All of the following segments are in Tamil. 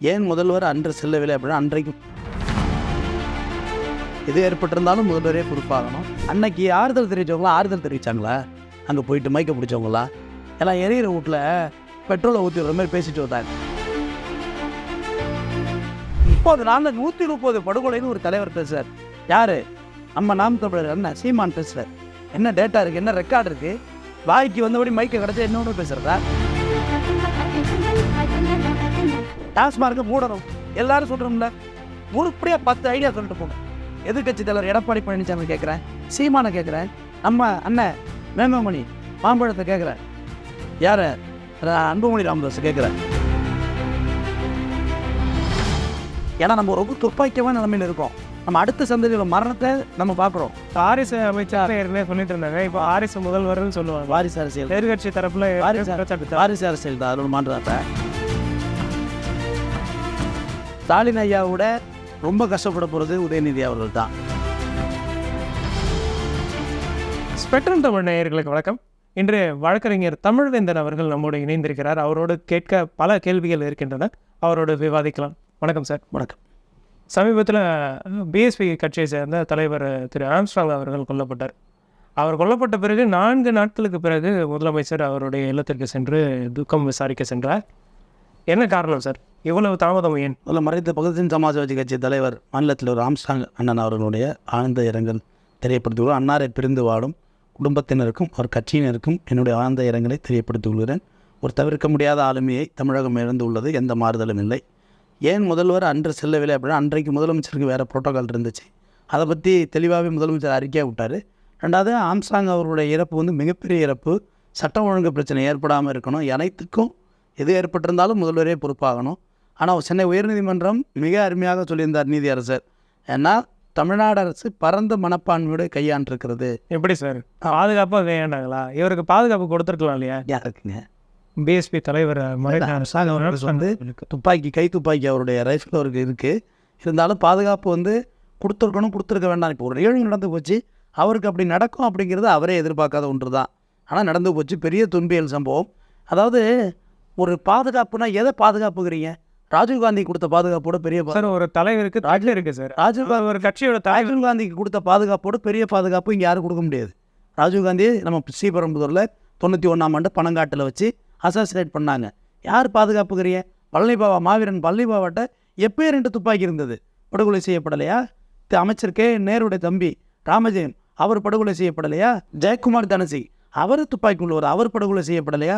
ஏன் முதல்வர் அன்று செல்லவில்லை அப்படின்னா அன்றைக்கு எது ஏற்பட்டிருந்தாலும் முதல்வரே பொறுப்பாகணும். அன்னைக்கு ஆறுதல் தெரிவித்தவங்களா ஆறுதல் தெரிவித்தாங்களா அங்கே போயிட்டு மைக்க பிடிச்சவங்களா? எல்லாம் எரியிற வீட்டில் பெட்ரோலை ஊற்றி வர மாதிரி பேசிட்டு வந்தாங்க. முப்பது நாளில் நூற்றி முப்பது படுகொலைன்னு ஒரு தலைவர் பேசுகிறார் யார்? நம்ம நாம் தமிழர் அண்ணன் சீமான் பேசுகிறார் என்ன டேட்டா இருக்குது என்ன ரெக்கார்டு இருக்குது வாய்க்கு வந்தபடி மைக்கை கிடச்சா என்னோட பேசுகிறதா டாஸ்மார்க்கை மூடணும். எல்லாரும் சொல்கிறோம்ல உருப்படியாக பத்து ஐடியா சொல்லிட்டு போங்க. எதிர்கட்சி தலைவர் எடப்பாடி பழனிசாமி கேட்குறேன். சீமானை கேட்குறேன். நம்ம அண்ணன் வேங்கமணி மாம்பழத்தை கேட்குறேன் யார்? அன்புமணி ராமதாஸ் கேட்குறேன் ஏன்னா நம்ம ரொம்ப துப்பாக்கியமான நிலைமையில் இருக்கோம். நம்ம அடுத்த சந்ததியில் மரணத்தை நம்ம பார்க்குறோம். ஆர்எஸ் அமைச்சர் ஏற்கனவே சொல்லிட்டு இருந்தாங்க. இப்போ ஆர்எஸ் முதல்வர்னு சொல்லுவாங்க. வாரிசு அரசியல். எதிர்கட்சி தரப்புல வாரிசு குற்றச்சாட்டு வாரிசு அரசியல் தான். அதோட மாற்றத்தை ஸ்டாலின் ஐயாவோட ரொம்ப கஷ்டப்பட போகிறது உதயநிதி அவர்கள் தான். ஸ்பெக்ட்ரம் தமிழ் நேயர்களுக்கு வணக்கம். இன்று வழக்கறிஞர் தமிழ்வேந்தன் அவர்கள் நம்மோடு இணைந்திருக்கிறார். அவரோடு கேட்க பல கேள்விகள் இருக்கின்றன. அவரோடு விவாதிக்கலாம். வணக்கம் சார். வணக்கம். சமீபத்தில் பிஎஸ்பி கட்சியை சேர்ந்த தலைவர் திரு ஆம்ஸ்ட்ராங் அவர்கள் கொல்லப்பட்டார். அவர் கொல்லப்பட்ட பிறகு நான்கு நாட்களுக்கு பிறகு முதலமைச்சர் அவருடைய இல்லத்திற்கு சென்று துக்கம் விசாரிக்க சென்றார். என்ன காரணம் சார்? இவ்வளவு தாமதம் ஏன்? முதல்ல மறைந்த பகுதியின் சமாஜ்வாதி கட்சி தலைவர் மாநிலத்தில் ஒரு ஆம்ஸ்டாங் அண்ணன் அவர்களுடைய ஆழ்ந்த இரங்கல் தெரியப்படுத்தியுள்ளோம் அன்னாரை பிரிந்து வாடும் குடும்பத்தினருக்கும் அவர் கட்சியினருக்கும் என்னுடைய ஆழ்ந்த இரங்கலை தெரியப்படுத்திக் கொள்கிறேன். ஒரு தவிர்க்க முடியாத ஆளுமையை தமிழகம் இழந்துள்ளது எந்த மாறுதலும் இல்லை. ஏன் முதல்வர் அன்று செல்லவில்லை அப்படின்னா அன்றைக்கு முதலமைச்சருக்கு வேறு புரோட்டோகால் இருந்துச்சு. அதை பற்றி தெளிவாகவே முதலமைச்சர் அறிக்கையாக விட்டார். ரெண்டாவது ஆம்சாங் அவருடைய இறப்பு வந்து மிகப்பெரிய இறப்பு. சட்டம் ஒழுங்கு பிரச்சனை ஏற்படாமல் இருக்கணும். அனைத்துக்கும் எது ஏற்பட்டிருந்தாலும் முதல்வரே பொறுப்பாகணும். ஆனால் சென்னை உயர்நீதிமன்றம் மிக அருமையாக சொல்லியிருந்தார் நீதியரசர். ஏன்னா தமிழ்நாடு அரசு பரந்த மனப்பான்மையோடு கையாண்டிருக்கிறது. எப்படி சார்? பாதுகாப்பாக வேண்டாங்களா இவருக்கு பாதுகாப்பு கொடுத்துருக்கலாம் இல்லையா? யாருக்குங்க? பிஎஸ்பி தலைவர் வந்து துப்பாக்கி கை துப்பாக்கி அவருடைய ரைஃபிள் அவருக்கு இருக்குது இருந்தாலும் பாதுகாப்பு வந்து கொடுத்துருக்கணும் கொடுத்துருக்க வேண்டாம். இப்போ ஒரு நிகழ்வு நடந்து போச்சு. அவருக்கு அப்படி நடக்கும் அப்படிங்கிறது அவரே எதிர்பார்க்காத ஒன்று தான் ஆனால் நடந்து போச்சு. பெரிய துன்பியல் சம்பவம். அதாவது ஒரு பாதுகாப்புனா எதை பாதுகாப்புங்கிறீங்க ராஜீவ்காந்தி கொடுத்த பாதுகாப்போட பெரிய சார் ஒரு தலைவருக்கு ராஜ்யம் இருக்கு சார். ராஜீவ் அவர் ஒரு கட்சியோட ராஜீவ் காந்திக்கு கொடுத்த பாதுகாப்போட பெரிய பாதுகாப்பு இங்கே யாரும் கொடுக்க முடியாது. ராஜீவ் காந்தி நம்ம ஸ்ரீபெரும்புதூரில் தொண்ணூற்றி ஒன்றாம் ஆண்டு பனங்காட்டில் வச்சு அசாசினேட் பண்ணாங்க. யார் பாதுகாப்புக்கிறிய பழனி பாபா மாவீரன் பழனி பாபாட்ட எப்பயே ரெண்டு துப்பாக்கி இருந்தது. படுகொலை செய்யப்படலையா? அமைச்சர் கே. நேருடைய தம்பி ராமஜெயம் அவர் படுகொலை செய்யப்படலையா? ஜெயக்குமார் தனசி அவர் துப்பாக்கி உள்ளவர் அவர் படுகொலை செய்யப்படலையா?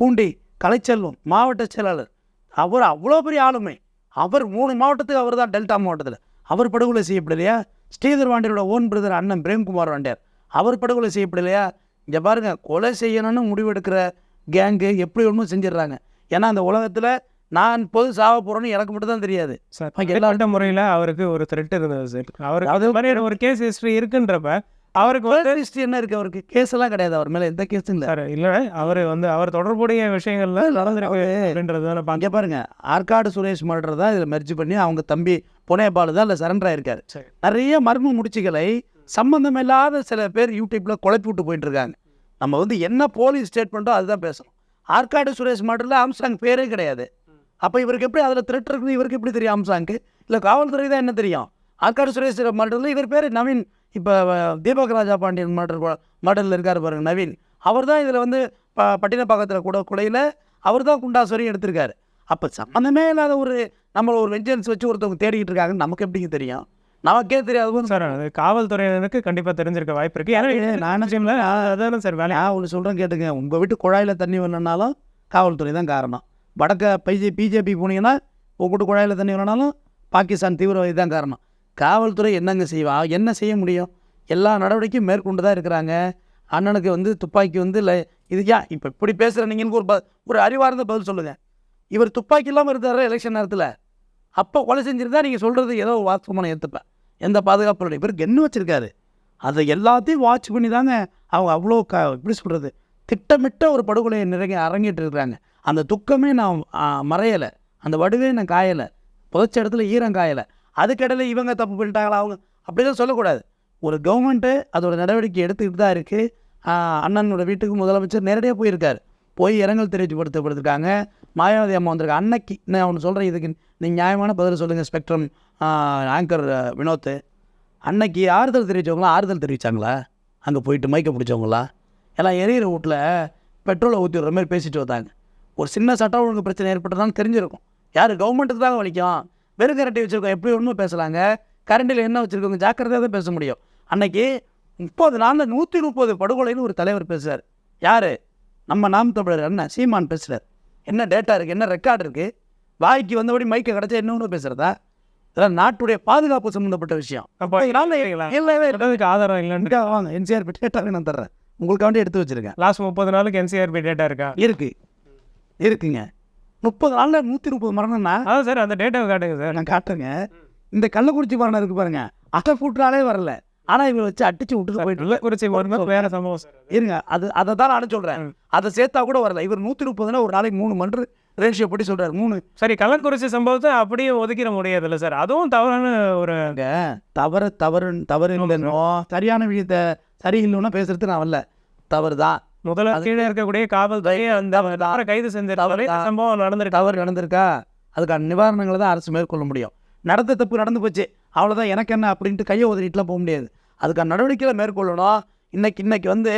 பூண்டி கலைச்செல்வம் மாவட்ட செயலாளர். அவர் அவ்வளோ பெரிய ஆளுமை. அவர் மூணு மாவட்டத்துக்கு அவர் தான் டெல்டா மாவட்டத்தில். அவர் படுகொலை செய்யப்படலையா? ஸ்ரீதர் வாண்டியரோட ஓன் பிரதர் அண்ணன் பிரேம்குமார் வாண்டியார் அவர் படுகொலை செய்யப்படலையா? இங்கே பாருங்க கொலை செய்யணும்னு முடிவெடுக்கிற கேங்கு எப்படி ஒன்றும் செஞ்சிடுறாங்க. ஏன்னா அந்த உலகத்தில் நான் பொது சாவ போகிறேன்னு எனக்கு மட்டும் தான் தெரியாது. சார் எல்லா- முறையில் அவருக்கு ஒரு த்ரெட் இருந்தது சார். அதாவது அது மாதிரி ஒரு கேஸ் ஹிஸ்ட்ரி இருக்குன்றப்ப அவருக்கு என்ன இருக்குது அவருக்கு கேஸ் எல்லாம் கிடையாது. அவர் மேலே எந்த கேஸும் இல்லை. சார் இல்லை. அவர் வந்து அவர் தொடர்புடைய விஷயங்கள்ல நடந்திருக்கு. இங்கே பாருங்க. ஆற்காடு சுரேஷ் மர்டர் தான் இதில் மெர்ஜ் பண்ணி அவங்க தம்பி புனேபாலு தான் இல்லை சரண்டர் ஆயிருக்காரு. நிறைய மர்ம முடிச்சுகளை சம்பந்தம் இல்லாத சில பேர் யூடியூப்பில் குழப்பி விட்டு போயிட்டு இருக்காங்க. நம்ம வந்து என்ன போலீஸ் ஸ்டேட்மெண்ட்டோ அதுதான் பேசணும் ஆற்காடு சுரேஷ் மர்டரில் ஆம்சாங் பேரே கிடையாது. அப்போ இவருக்கு எப்படி அதில் த்ரெட் இருக்குது இவருக்கு எப்படி தெரியும் ஆம்சாங்க்கு? இல்லை காவல்துறை தான் என்ன தெரியும்? ஆற்காடு சுரேஷ் மர்டரில் இவர் பேர் நவீன் இப்போ தீபக் ராஜா பாண்டியன் மர்டர் மர்டரில் இருக்கார் பாருங்க நவீன். அவர் தான் இதில் வந்து ப பட்டினப்பாக்கத்தில் கூட கொலையில் அவர் தான் குண்டாஸ் வரையும் எடுத்திருக்காரு. அப்போ சம்மந்தமே இல்லாத ஒரு நம்மளை ஒரு வெஞ்சன்ஸ் வச்சு ஒருத்தவங்க தேடிக்கிட்டு இருக்காங்கன்னு நமக்கு எப்படிங்க தெரியும்? நமக்கே தெரியாது. சார் அது காவல்துறையினருக்கு கண்டிப்பாக தெரிஞ்சிருக்க வாய்ப்பு இருக்கு. ஏன்னா நான் விஷயம்ல அதான சார் வேலை நான் ஒன்று சொல்கிறேன் கேட்டுங்க உங்கள் வீட்டு குழாயில் தண்ணி வரலனாலும் காவல்துறை தான் காரணம். வடக்க பிஜே பிஜேபி போனீங்கன்னா உங்கள் வீட்டு குழாயில் தண்ணி வரனாலும் பாகிஸ்தான் தீவிரவாதி தான் காரணம். காவல்துறை என்னங்க செய்வா? என்ன செய்ய முடியும்? எல்லா நடவடிக்கையும் மேற்கொண்டு தான் இருக்கிறாங்க. அண்ணனுக்கு வந்து துப்பாக்கி வந்து இல்லை இது ஏன் இப்போ இப்படி பேசுகிற நீங்கள் ஒரு ப ஒரு அறிவார்ந்த பதில் சொல்லுங்கள் இவர் துப்பாக்கி இல்லாமல் இருந்தார் எலெக்ஷன் நேரத்தில்? அப்போ கொலை செஞ்சிருந்தா நீங்கள் சொல்கிறது ஏதோ வாஸ்தவமான ஏற்றுப்பேன் எந்த பாதுகாப்பு இல்லை இவர் என்ன வச்சுருக்காரு. அதை எல்லாத்தையும் வாட்ச் பண்ணி தாங்க அவங்க அவ்வளோ க எப்படி சொல்கிறது திட்டமிட்ட ஒரு படுகொலையை நிறைய அரங்கிட்டு இருக்கிறாங்க அந்த துக்கமே நான் மறையலை. அந்த வடுவே நான் காயலை. புதைச்ச இடத்துல ஈரம் காயலை. அதுக்கடையில் இவங்க தப்பு பண்ணிட்டாங்களா அவங்க அப்படிலாம் சொல்லக்கூடாது. ஒரு கவர்மெண்ட்டு அதோட நடவடிக்கை எடுத்துக்கிட்டு தான் இருக்குது அண்ணனோட வீட்டுக்கு முதலமைச்சர் நேரடியாக போயிருக்காரு. போய் இரங்கல் தெரிவிப்படுத்தப்படுத்திருக்காங்க மாயாவதி அம்மா வந்திருக்காங்க அன்னைக்கு நான் ஒன்று சொல்கிறேன் இதுக்கு நீங்கள் நியாயமான பதில் சொல்லுங்கள் ஸ்பெக்ட்ரம் ஆங்கர் வினோத். அன்னைக்கு ஆறுதல் தெரிவித்தவங்களா ஆறுதல் தெரிவித்தாங்களா அங்கே போயிட்டு மைக்க பிடிச்சவங்களா? எல்லாம் எரியிற வீட்டில் பெட்ரோலை ஊற்றி விடுற மாதிரி பேசிட்டு வந்தாங்க. ஒரு சின்ன சட்டம் ஒழுங்கு பிரச்சனை ஏற்பட்டதாலும் தெரிஞ்சிருக்கும். யார் கவர்மெண்ட்டுக்கு தான் வலிக்கும். வெறும் கரண்டி வச்சுருக்கோம். எப்படி ஒன்றும் பேசலாங்க. கரண்டில் என்ன வச்சுருக்கோங்க? ஜாக்கிரதையாக தான் பேச முடியும். அன்னைக்கு முப்பது நாளில் நூற்றி முப்பது படுகொலைன்னு ஒரு தலைவர் பேசுகிறார் யார்? நம்ம நாம் தமிழர் அண்ணன் சீமான் பேசுகிறார் என்ன டேட்டா இருக்குது என்ன ரெக்கார்டு இருக்குது வாய்க்கு வந்தபடி மைக்கை கிடச்சா இன்னொன்று பேசுகிறதா இதெல்லாம் நாட்டுடைய பாதுகாப்பு சம்மந்தப்பட்ட விஷயம். இல்லை. ஆதாரம் இல்லைன்னு. வாங்க. என்சிஆர் டேட்டாவே நான் தர்றேன். உங்களுக்காண்டி எடுத்து வச்சிருக்கேன். லாஸ்ட் முப்பது நாளுக்கு என்சிஆர்பி டேட்டா இருக்கா? இருக்கு. இருக்குங்க. முப்பது நாளில் நூற்றி முப்பது மரணம்னா? அதான் சார் அந்த டேட்டாவை காட்டுங்க சார். நான் காட்டுறேங்க. இந்த கள்ளக்குறிச்சி மரணம் இருக்கு பாருங்க. அட்டை கூட்டுறாலே வரல. ஆனால் இவங்க வச்சு அடிச்சு விட்டுட்டு போயிட்டு வேற சம்பவம் அது. இருங்க அது அதை தான் நான் சொல்கிறேன் அதை சேர்த்தா கூட வரல. இவர் நூற்றி முப்பதுனா ஒரு நாளைக்கு மூணு மன்று ரேஷியோ படி சொல்கிறார் மூணு. சரி கள்ளக்குறிச்சி சம்பவத்தை அப்படியே ஒதுக்கிட முடியாதுல்ல சார். அதுவும் தவறான ஒரு தவறு தவறு தவறு இல்லைன்னோ சரியான விஷயத்த சரியில்லைன்னா பேசுறது நான் வரல. தவறு தான் முதல்ல கீழே இருக்கக்கூடிய காவல்துறை அந்த யாரை கைது செஞ்சிருந்தாலே இந்த சம்பவம் நடந்திருக்கு. தவறு நடந்திருக்கா? அதுக்கான நிவாரணங்களை தான் அரசு மேற்கொள்ள முடியும். நடந்த தப்பு நடந்து போச்சு. அவ்வளோதான் எனக்கு என்ன அப்படின்ட்டு கையை உதறிட்டுலாம் போக முடியாது. அதுக்கான நடவடிக்கைகளை மேற்கொள்ளணும். இன்னைக்கு இன்னைக்கு வந்து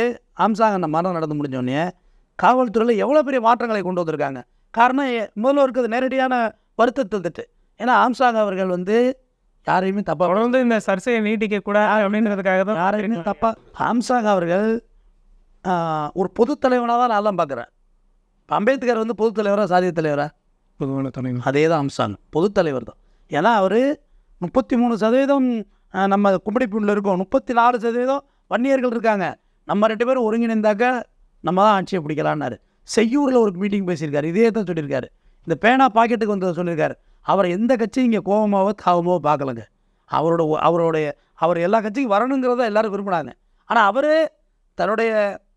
ஆம்சாங் அந்த மரணம் நடந்து முடிஞ்சோடனே காவல்துறையில் எவ்வளோ பெரிய மாற்றங்களை கொண்டு வந்திருக்காங்க. காரணம் முதல்ல இருக்கிறது நேரடியான வருத்தத்தை திட்டு. ஏன்னா ஆம்சாங் அவர்கள் வந்து யாரையுமே தப்பாக தொடர்ந்து இந்த சர்ச்சையை நீட்டிக்க கூடாது அப்படின்றதுக்காக தான் யாரையுமே தப்பா ஆம்சாங் அவர்கள் ஒரு பொதுத் தலைவனாக தான் நான் பார்க்குறேன். இப்போ அம்பேத்கர் வந்து பொதுத் தலைவரா சாதிய தலைவரா? பொதுவான தலைவர். அதே தான் அம்சாங்க பொதுத் தலைவர் தான். ஏன்னா அவர் முப்பத்தி மூணு சதவீதம் நம்ம கும்படிப்பூண்டில் இருக்கோம். முப்பத்தி நாலு சதவீதம் வன்னியர்கள் இருக்காங்க. நம்ம ரெண்டு பேரும் ஒருங்கிணைந்தாக்க நம்ம தான் ஆட்சியை பிடிக்கலான்னாரு செய்யூரில் ஒரு மீட்டிங் பேசியிருக்காரு. இதே தான் சொல்லியிருக்காரு. இந்த பேனா பாக்கெட்டுக்கு வந்து சொல்லியிருக்காரு. அவர் எந்த கட்சியும் இங்கே கோபமாவோ தாவமோ பார்க்கலங்க. அவரோட அவருடைய அவர் எல்லா கட்சிக்கும் வரணுங்கிறத எல்லாரும் விரும்பினாங்க ஆனால் அவர் தன்னுடைய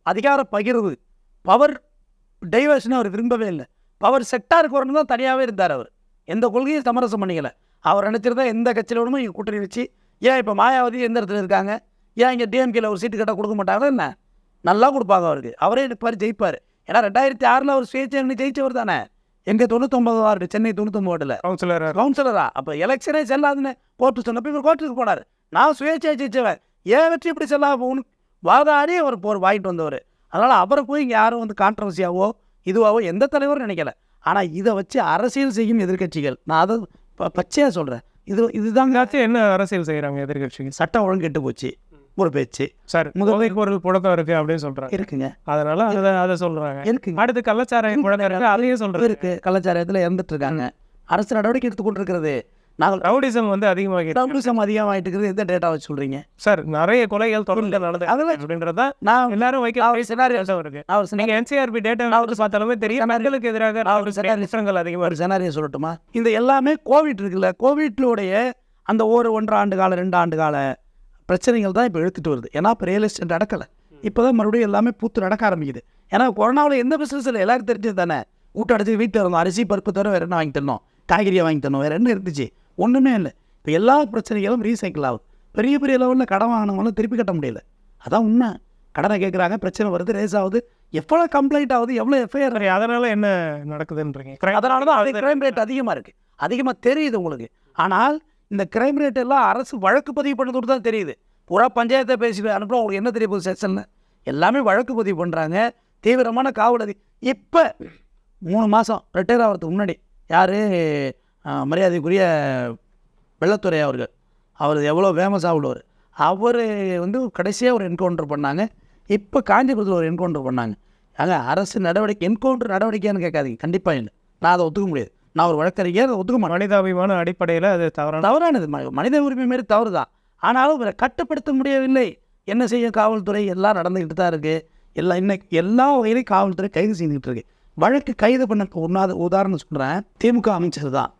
அதிகார பகிர்வு. பவர் டைவர்ஷனை அவர் விரும்பவே இல்லை. பவர் செக்டாருக்கு வரணும் தான் தனியாகவே இருந்தார் அவர். எந்த கொள்கையும் சமரசம் பண்ணிக்கல. அவர் நினச்சிருந்தா எந்த கட்சியில் வேணுமோ இங்கே கூட்டணி வச்சு ஏன் இப்போ மாயாவதி எந்த இடத்துல இருக்காங்க? ஏன் இங்கே டிஎம்கேல ஒரு சீட்டு கேட்டால் கொடுக்க மாட்டாங்களா என்ன? நல்லா கொடுப்பாங்க அவருக்கு. அவரே நிற்பார் ஜெயிப்பார். ஏன்னா ரெண்டாயிரத்தி ஆறில் அவர் சுயேட்சை ஜெயிச்சவர் தானே. எங்கே தொண்ணூத்தொம்பது வார்டு சென்னை தொண்ணூத்தொம்பது வார்டில். கவுன்சிலர் கவுன்சிலரா அப்போ எலெக்ஷனே செல்லாதுன்னு கோர்ட்டு சொன்னப்போ இவர் கோர்ட்டுக்கு போனார். நான் சுயேட்சை ஜெயிச்சவன். ஏன் வெற்றி இப்படி செல்லா போகணும் வாதாடி அவர் போர் வாங்கிட்டு வந்தவர். அதனால் அவரை போய் இங்கே யாரும் வந்து கான்ட்ரவர்சியாவோ இதுவாவோ எந்த தலைவரும் நினைக்கல. ஆனால் இதை வச்சு அரசியல் செய்யும் எதிர்க்கட்சிகள். நான் அதை பச்சையாக சொல்கிறேன் இது இதுதாங்க என்ன அரசியல் செய்யறாங்க எதிர்கட்சிங்க சட்டம் ஒழுங்கு கெட்டு போச்சு. ஒரு பேச்சு. சார். முதல் பொருள் புழக்கம் இருக்கு அப்படின்னு சொல்றாங்க. இருக்குங்க. அதனால அதை அதை சொல்றாங்க. இருக்குங்க. அடுத்து கள்ளச்சாராயம் இருக்கு. அதையும் சொல்றாங்க. இருக்கு. கலாச்சாரத்தில் இறந்துட்டு இருக்காங்க. அரசு நடவடிக்கை எடுத்துக்கொண்டு இருக்கிறது நாங்கள் ரவுடிசம் வந்து அதிகமாகி டபுள்சம் அதிகமாகிட்டு இருக்கிறது எந்த டேட்டா வச்சு சொல்கிறீங்க சார் நிறைய கொலைகள் தொடர்ந்து நடந்து அதெல்லாம் அப்படின்றதா நான் எல்லாரும் வைக்க இருக்கு நான் ஒரு நீங்க என்சிஆர்பி டேட்டா வந்து பார்த்தாலுமே தெரியும் மக்களுக்கு எதிராக ஒரு scenario- குற்றங்கள் அதிகமா ஒரு செனாரியை சொல்லட்டுமா? இந்த எல்லாமே கோவிட் இருக்குல்ல. கோவிட்லோடைய அந்த ஒரு ஒன்றரை ஆண்டு கால ரெண்டு ஆண்டு கால பிரச்சனைகள் தான் இப்போ எடுத்துகிட்டு வருது. ஏன்னா இப்போ ரியல் எஸ்டேட் நடக்கலை. இப்போ தான் மறுபடியும் எல்லாமே பூத்து நடக்க ஆரம்பிக்குது. ஏன்னா கொரோனாவில் எந்த இல்லை. எல்லாருக்கும் தெரிஞ்சது தானே. வீட்டு அடைச்சி வீட்டில் இருந்தோம். அரிசி பருப்பு தவிர வேறு என்ன வாங்கி தரணும் காய்கறியை வாங்கி தரணும் வேறு என்ன இருந்துச்சு? ஒன்றுமே இல்லை. இப்போ எல்லா பிரச்சனைகளும் ரீசைக்கிள் ஆகுது. பெரிய பெரிய லெவலில் கடன் வாங்கினவங்களும் திருப்பி கட்ட முடியல. அதான் உண்மை. கடனை கேட்குறாங்க பிரச்சனை வருது ரேஸ் ஆகுது. எவ்வளோ கம்ப்ளைண்ட் ஆகுது எவ்வளோ எஃப்ஐஆர் அதனால என்ன நடக்குதுன்றீங்க? அதனால தான் அது கிரைம் ரேட் அதிகமாக இருக்குது அதிகமாக தெரியுது உங்களுக்கு. ஆனால் இந்த கிரைம் ரேட் எல்லாம் அரசு வழக்கு பதிவு பண்ணதோடு தான் தெரியுது. பூரா பஞ்சாயத்தை பேசி அனுப்புகிறோம் உங்களுக்கு என்ன தெரிய போகுது செஷனில் எல்லாமே வழக்கு பதிவு பண்ணுறாங்க தீவிரமான காவல் இப்போ மூணு மாதம் ரிட்டையர் ஆகிறதுக்கு முன்னாடி யார்? மரியாதைக்குரிய வெள்ளத்துறை அவர்கள். அவர் எவ்வளோ ஃபேமஸாக உள்ளவர். அவர் வந்து கடைசியாக ஒரு என்கவுண்டர் பண்ணாங்க. இப்போ காஞ்சிபுரத்தில் ஒரு என்கவுண்டர் பண்ணாங்க. அங்கே அரசு நடவடிக்கை என்கவுண்டர் நடவடிக்கைன்னு கேட்காதீங்க. கண்டிப்பாக இல்லை. நான் அதை ஒத்துக்க முடியாது. நான் ஒரு வழக்கறிஞர் அதை ஒத்துக்க மாட்டேன். மனிதாபிமான அடிப்படையில் அது தவறான தவறானது. மனித உரிமை மாரி தவறு தான் ஆனாலும் இவரை கட்டுப்படுத்த முடியவில்லை. என்ன செய்யும் காவல்துறை? எல்லாம் நடந்துக்கிட்டு தான் இருக்குது எல்லாம் இன்னைக்கு எல்லா வகையிலையும் காவல்துறை கைது செய்துக்கிட்டு இருக்கு. வழக்கு கைது பண்ண ஒன்றாவது உதாரணம் சொல்கிறேன் திமுக அமைச்சர் தான்.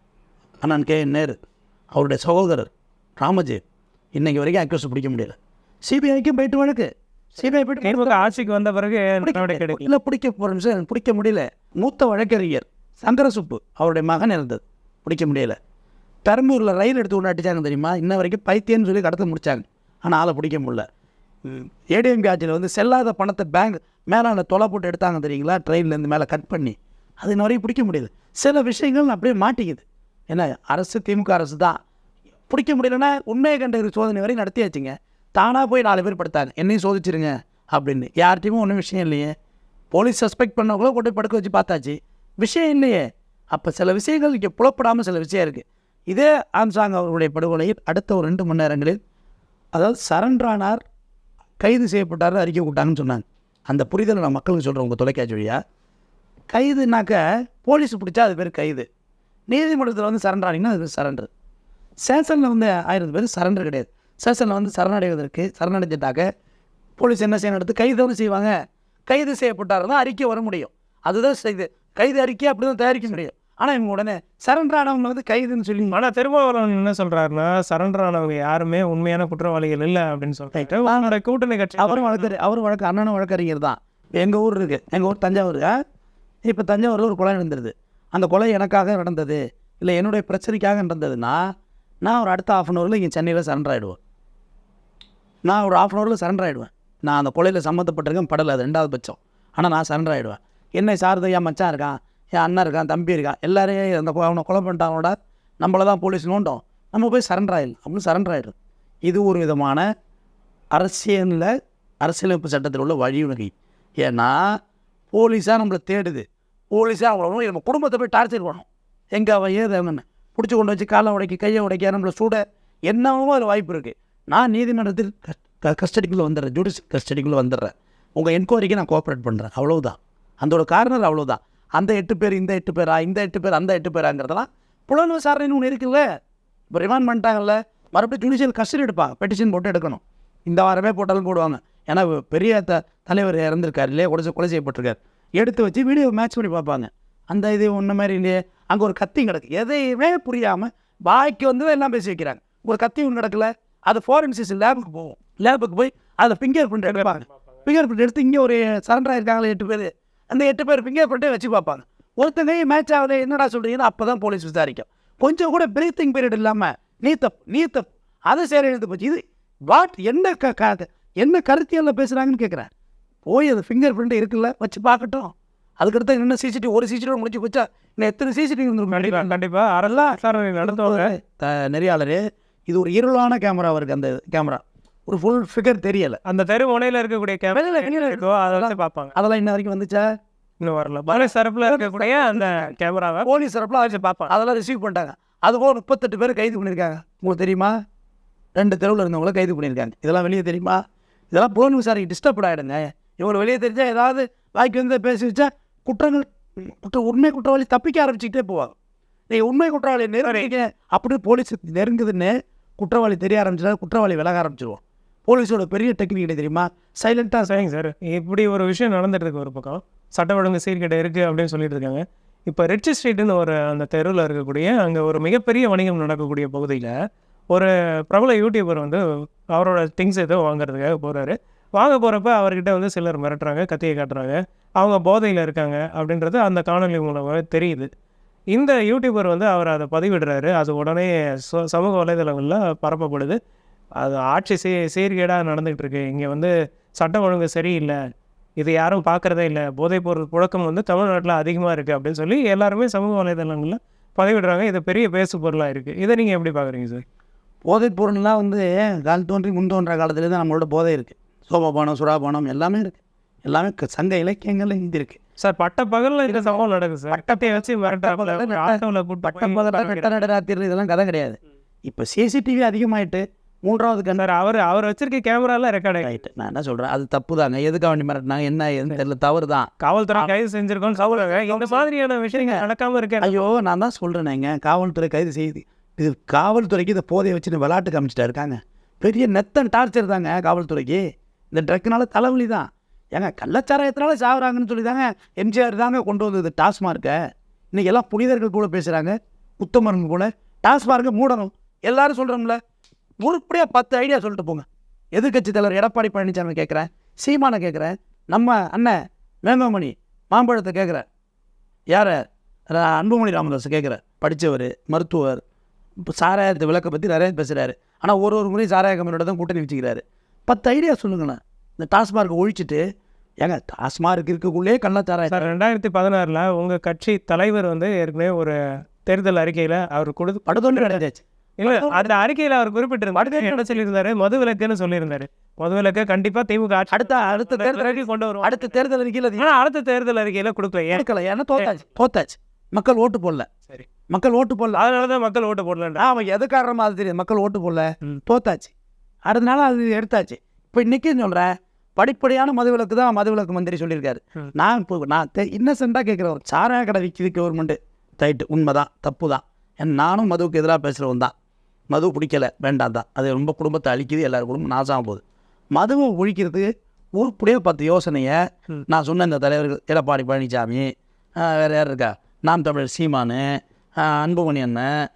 அண்ணன் கே என் நேரு அவருடைய சகோதரர் ராமஜெயம் இன்னைக்கு வரைக்கும் அக்யூஸ் பிடிக்க முடியல. சிபிஐக்கும் போயிட்டு வழக்கு. சிபிஐ போயிட்டு ஆட்சிக்கு வந்த பிறகு இல்லை பிடிக்க போகிற பிடிக்க முடியல. மூத்த வழக்கறிஞர் சங்கரசுப்பு அவருடைய மகன் இருந்தது பிடிக்க முடியல. பெரம்பூரில் ரயில் எடுத்து கொண்டு தெரியுமா? இன்ன வரைக்கும் பைத்தியம்னு சொல்லி கடத்த முடிச்சாங்க. ஆனால் ஆளை பிடிக்க முடியல. ஏடிஎம் ஆட்சியில் வந்து செல்லாத பணத்தை பேங்க் மேலே அந்த தொலை போட்டு எடுத்தாங்க தெரியுங்களா? ட்ரெயின்லேருந்து மேலே கட் பண்ணி. அது இன்ன வரையும் பிடிக்க முடியல. சில விஷயங்கள் அப்படியே மாட்டிக்குது. ஏன்னா அரசு திமுக அரசு தான். பிடிக்க முடியலன்னா உண்மையை கண்ட சோதனை வரை நடத்தியாச்சுங்க. தானாக போய் நாலு பேர் படுத்தாங்க. என்னையும் சோதிச்சிருங்க அப்படின்னு. யார்கிட்டையும் ஒன்றும் விஷயம் இல்லையே. போலீஸ் சஸ்பெக்ட் பண்ணவங்களோ கொண்டு படுக்க வச்சு பார்த்தாச்சு. விஷயம் இல்லையே. அப்போ சில விஷயங்கள் இங்கே புலப்படாமல் சில விஷயம் இருக்குது இதே ஆம்சாங் அவர்களுடைய படுகொலையில் அடுத்த ஒரு ரெண்டு மணி நேரங்களில் அதாவது சரண்ரானார் கைது செய்யப்பட்டார் அறிக்கை விட்டாங்கன்னு சொன்னாங்க. அந்த புரிதலை நான் மக்களுக்கு சொல்கிறேன் உங்கள் தொலைக்காட்சி வழியாக கைதுனாக்க போலீஸ் பிடிச்சா அது பேர் கைது. நீதிமன்றத்தில் வந்து சரண்டர் ஆனீங்கன்னா அது சரண்டர் சேஷனில் வந்து ஆயிரம் பேர் சரண்டர் கிடையாது. சேஷனில் வந்து சரணடைவதற்கு சரணடைஞ்சிட்டாக்க போலீஸ் என்ன செய்யணும்? எடுத்து கைது வந்து செய்வாங்க. கைது செய்யப்பட்டார் தான் அறிக்கை வர முடியும். அதுதான் செய்து கைது அறிக்கை அப்படி தான் தயாரிக்க முடியும். ஆனால் இவங்க உடனே சரண்டர் ஆனவங்க வந்து கைதுன்னு சொல்லி ஆனால் திருமாவளவன் என்ன சொல்றாருன்னா சரண்டர் ஆனவங்க யாருமே உண்மையான குற்றவாளிகள் இல்லை அப்படின்னு சொல்லிட்டு அவனோட கூட்டணி கட்சி அவரும் வழக்கறி அவர் வழக்கு அண்ணனும் வழக்கறிஞர் தான். எங்கள் ஊர் இருக்குது எங்கள் ஊர் தஞ்சாவூர். இப்போ தஞ்சாவூரில் ஒரு கொலை நடந்துருது அந்த கொலை எனக்காக நடந்தது இல்லை என்னுடைய பிரச்சனைக்காக நடந்ததுன்னா நான் ஒரு அடுத்த ஆஃப் அன் ஹவரில் இங்கே சென்னையில் சரண்டர் ஆகிடுவேன் நான் ஒரு ஆஃப் அன் ஹவரில் சரண்டர் ஆகிடுவேன் நான் அந்த கொலையில் சம்மந்தப்பட்டிருக்கேன் படலை அது ரெண்டாவது பட்சம். ஆனால் நான் சரண்டர் ஆகிடுவேன் என்னை சார்ந்த என் மச்சான் இருக்கான் என் அண்ணன் இருக்கான் தம்பி இருக்கான் எல்லாரையும் அந்த அவனை கொலை பண்ணிட்டானோட நம்மளை தான் போலீஸ் நோண்டோம். நம்ம போய் சரண்டர் ஆயிடலாம். அப்படின்னு சரண்டர் ஆகிடுது இது ஒரு விதமான அரசியலில் அரசியலமைப்பு சட்டத்தில் உள்ள வழிவகை. ஏன்னா போலீஸாக நம்மளை தேடுது. போலீஸாக அவங்கள நம்ம குடும்பத்தை போய் டார்ச்சர் பண்ணணும். எங்கே அவன் ஏது அவங்கன்னு பிடிச்சி கொண்டு வச்சு காலை உடைக்க கையை உடைக்க நம்மளை சூட என்னவோ ஒரு வாய்ப்பு இருக்குது நான் நீதிமன்றத்தில் க கஸ்டடிக்குள்ளே வந்துடுறேன். ஜுடிஷியல் கஸ்டடிக்குள்ளே வந்துடுறேன். உங்கள் என்கொயரிக்கு நான் கோஆப்ரேட் பண்ணுறேன் அவ்வளவுதான். அந்தோட காரணம் அவ்வளோதான் அந்த எட்டு பேர் இந்த எட்டு பேரா இந்த எட்டு பேர் அந்த எட்டு பேராங்கிறதெல்லாம் புலன் விசாரணைன்னு ஒன்று இருக்குல்ல? இப்போ ரிமாண்ட் பண்ணிட்டாங்கல்ல? மறுபடியும் ஜுடிஷியல் கஸ்டடி எடுப்பாங்க. பெட்டிஷன் போட்டு எடுக்கணும். இந்த வாரமே போட்டாலும் போடுவாங்க. ஏன்னா பெரிய த தலைவர் இறந்துருக்காரு இல்லையா? கொலை கொலை செய்யப்பட்டிருக்காரு. எடுத்து வச்சு வீடியோ மேட்ச் பண்ணி பார்ப்பாங்க. அந்த இது ஒன்று மாதிரி இல்லையே. அங்கே ஒரு கத்தி கிடக்கு. எதையுமே புரியாமல் பாய்க்கு வந்து எல்லாம் பேசி வைக்கிறாங்க. ஒரு கத்தி ஒன்று கிடக்கல அது ஃபாரன்சிஸ் லேபுக்கு போகும். லேபுக்கு போய் அதில் ஃபிங்கர் பிரிண்ட் எடுப்பாங்க ஃபிங்கர் பிரிண்ட் எடுத்து இங்கே ஒரு சரண்டர் ஆயிருக்காங்களே எட்டு பேர். அந்த எட்டு பேர் ஃபிங்கர் பிரிண்ட்டே வச்சு பார்ப்பாங்க. ஒருத்தங்க மேட்ச் ஆகுது என்னடா சொல்கிறீங்கன்னா அப்போ தான் போலீஸ் விசாரிக்கும். கொஞ்சம் கூட பிரீத்திங் பீரியட் இல்லாமல் நீ தப்பு நீ தப்பு அதை சரி எழுந்து போச்சு. இது வாட் என்ன க என்ன கருத்தியல்ல பேசுகிறாங்கன்னு கேட்குறேன் போய் அது ஃபிங்கர் பிரிண்ட் இருக்குல்ல வச்சு பார்க்கட்டும். அதுக்கடுத்து என்ன சிசிடிவி ஒரு சிசிடிவி முடிஞ்சு போச்சா? இன்னும் எத்தனை சிசிடிவி கண்டிப்பா வந்துருக்கும்? கண்டிப்பா அரசா விசாரணை நடத்துவாங்க த- நெறியாளரே இது ஒரு இருளான கேமரா இருக்குது அந்த கேமரா ஒரு ஃபுல் ஃபிகர் தெரியலை. அந்த தெரு முனையில இருக்கக்கூடிய கேமரா இருக்கோ அதை வச்சு பார்ப்பாங்க. அதெல்லாம் இன்ன வரைக்கும் வந்துச்சா? இன்னும் வரல. போலீஸ் தரப்புல இருக்கக்கூடிய அந்த கேமராவை போலீஸ் தரப்புல வச்சு பார்ப்பாங்க. அதெல்லாம் ரிசீவ் பண்ணிட்டாங்க. அதுபோல் முப்பத்தெட்டு பேர் கைது பண்ணியிருக்காங்க. உங்களுக்கு தெரியுமா? ரெண்டு தெருவில் இருந்தவங்கள கைது பண்ணியிருக்காங்க. இதெல்லாம் வெளியே தெரியுமா? இதெல்லாம் புலன் விசாரிக்க டிஸ்டர்ப் ஆகிடுங்க இவங்களை வெளியே தெரிஞ்சால் ஏதாவது வாய்க்கு வந்து பேசி வச்சா குற்றங்கள் குற்ற உண்மை குற்றவாளி தப்பிக்க ஆரம்பிச்சுக்கிட்டே போவாங்க. நீங்கள் உண்மை குற்றவாளி நெருங்க அப்படி போலீஸ் நெருங்குதுன்னு குற்றவாளி தெரிய ஆரம்பிச்சிட்டா குற்றவாளி விலக ஆரம்பிச்சிருவோம். போலீஸோட பெரிய டெக்னிக் தெரியுமா? சைலண்ட்டாக சரிங்க சார். இப்படி ஒரு விஷயம் நடந்துட்டு இருக்கு ஒரு பக்கம். சட்ட ஒழுங்கு சீர்கேடு இருக்குது அப்படின்னு சொல்லிட்டு இருக்காங்க. இப்போ ரிச் ஸ்ட்ரீட்னு ஒரு அந்த தெருவில் இருக்கக்கூடிய அங்கே ஒரு மிகப்பெரிய வணிகம் நடக்கக்கூடிய பகுதியில் ஒரு பிரபல யூடியூபர் வந்து அவரோட திங்ஸ் ஏதோ வாங்குறதுக்காக போகிறாரு வாங்க போகிறப்ப அவர்கிட்ட வந்து சிலர் மிரட்டுறாங்க கத்தியை காட்டுறாங்க. அவங்க போதையில் இருக்காங்க அப்படின்றது அந்த காணொலி மூலமாக தெரியுது. இந்த யூடியூபர் வந்து அவர் அதை பதிவிடுறாரு. அது உடனே சமூக வலைதளங்களில் பரப்பப்படுது. அது ஆட்சி சீ சீர்கேடாக நடந்துகிட்டு இருக்கு. இங்கே வந்து சட்டம் ஒழுங்கு சரியில்லை. இது யாரும் பார்க்குறதே இல்லை. போதைப்பொருள் புழக்கம் வந்து தமிழ்நாட்டில் அதிகமாக இருக்குது அப்படின்னு சொல்லி எல்லாருமே சமூக வலைதளங்களில் பதிவிடுறாங்க. இது பெரிய பேசு பொருளாக இருக்குது இதை நீங்கள் எப்படி பார்க்குறீங்க சார்? போதைப் பொருள்லாம் வந்து கால் தோன்றி முன் தோன்ற காலத்துலேருந்து தான் நம்மளோட போதை இருக்குது சோமபானம் சுறாபானம் எல்லாமே இருக்குது எல்லாமே சங்க இலக்கியங்கள்ல இருந்து இருக்குது சார் பட்ட பகலில் இந்த சம்பவம் நடக்குது சார். பட்டத்தை வச்சு நடராத்திரி இதெல்லாம் கதை கிடையாது. இப்போ சிசிடிவி அதிகமாயிட்டு மூன்றாவது கண்ணு சார் அவர் அவர் வச்சிருக்க கேமரால ரெக்கார்ட் ஆகி ரைட்டு நான் என்ன சொல்கிறேன் அது தப்பு தாங்க எதுக்காக வேண்டி மிரட்டினாங்க என்ன எதுன்னு தெரியல. தவறு தான் காவல்துறை கைது செஞ்சிருக்கோம்னு சொல்றாங்க. இந்த மாதிரியான விஷயங்கள் நடக்காம இருக்க ஐயோ நான் தான் சொல்கிறேனேங்க காவல்துறை கைது செய்யுது இது காவல்துறைக்கு இந்த போதையை வச்சுன்னு விளையாட்டு காமிச்சிட்டா இருக்காங்க. பெரிய நெத்தன் டார்ச்சர் தாங்க காவல்துறைக்கு. இந்த ட்ரக்குனால தலைவலி தான். ஏங்க கள்ளச்சாராயத்தினால சாகுறாங்கன்னு சொல்லி தாங்க எம்ஜிஆர் தாங்க கொண்டு வந்தது டாஸ்மார்க்கை. இன்றைக்கி எல்லாம் புனிதர்கள் கூட பேசுகிறாங்க உத்தமர்கள் கூட. டாஸ்மார்க்கை மூடணும். எல்லாரும் சொல்கிறோம்ல உருப்படியாக பத்து ஐடியா சொல்லிட்டு போங்க. எதிர்கட்சி தலைவர் எடப்பாடி பழனிசாமி கேட்குறேன் சீமானை கேட்குறேன் நம்ம அண்ணன் வேங்கமணி மாம்பழத்தை கேட்குற யாரை? அன்புமணி ராமதாஸ் கேட்குறார் படித்தவர் மருத்துவர் சாராயத்தை விளக்க பற்றி நிறைய பேசுகிறாரு ஆனால் ஒரு ஒரு முறையும் சாராய கம்பெனியோட தான் கூட்டணி வச்சுக்கிறாரு. பத்து ஐடியா சொல்லுங்களேன். இந்த டாஸ்மார்க்கை ஒழிச்சிட்டு ஏங்க டாஸ்மார்க் இருக்கக்குள்ளே கள்ளச்சாராயம் சார் ரெண்டாயிரத்தி பதினாறில் உங்கள் கட்சி தலைவர் வந்து ஏற்கனவே ஒரு தேர்தல் அறிக்கையில் அவர் கொடுத்து படுதொன்று கிடையாச்சு இல்லை அந்த அறிக்கையில் அவர் குறிப்பிட்டிருந்தாரு என்ன சொல்லியிருந்தாரு? மது விலக்குன்னு சொல்லியிருந்தாரு. மது விலக்கு கண்டிப்பாக திமுக அடுத்த அடுத்த தேர்தல் அறிக்கை கொண்டு வரும் அடுத்த தேர்தல் அறிக்கையில் ஆனால் அடுத்த தேர்தல் அறிக்கையில் கொடுக்கல எடுக்கல ஏன்னா தோத்தாச்சு தோத்தாச்சு. மக்கள் ஓட்டு போடல. சரி. மக்கள் ஓட்டு போடல. அதனால தான் மக்கள் ஓட்டு போடலன்றா? ஆமாம் எது காரணமா அது தெரியாது. மக்கள் ஓட்டு போடல. ம். தோத்தாச்சு அதனால அது எடுத்தாச்சு. இப்போ இன்னைக்கு சொல்கிறேன் படிப்படியான மதுவிலக்கு தான் மதுவிலக்கு மந்திரி சொல்லியிருக்காரு. நான் இப்போ நான் இன்னசென்ட்டாக கேட்குறேன் ஒரு சாராய கடை விற்கிது கவர்மெண்ட்டு ரைட்டு உண்மைதான் தப்பு தான் ஏன்னா நானும் மதுவுக்கு எதிராக பேசுகிறவன் தான். மது பிடிக்கல வேண்டாம் தான். அது ரொம்ப குடும்பத்தை அழிக்குது எல்லாரும் குடும்பம் நாசமாக போகுது. மதுவை ஒழிக்கிறதுக்கு உருப்படியாக பத்து யோசனையை. நான் சொன்ன இந்த தலைவர்கள். எடப்பாடி பழனிசாமி வேற யார் இருக்கா? நாம் தமிழர் சீமானு அன்புமணி அண்ணன்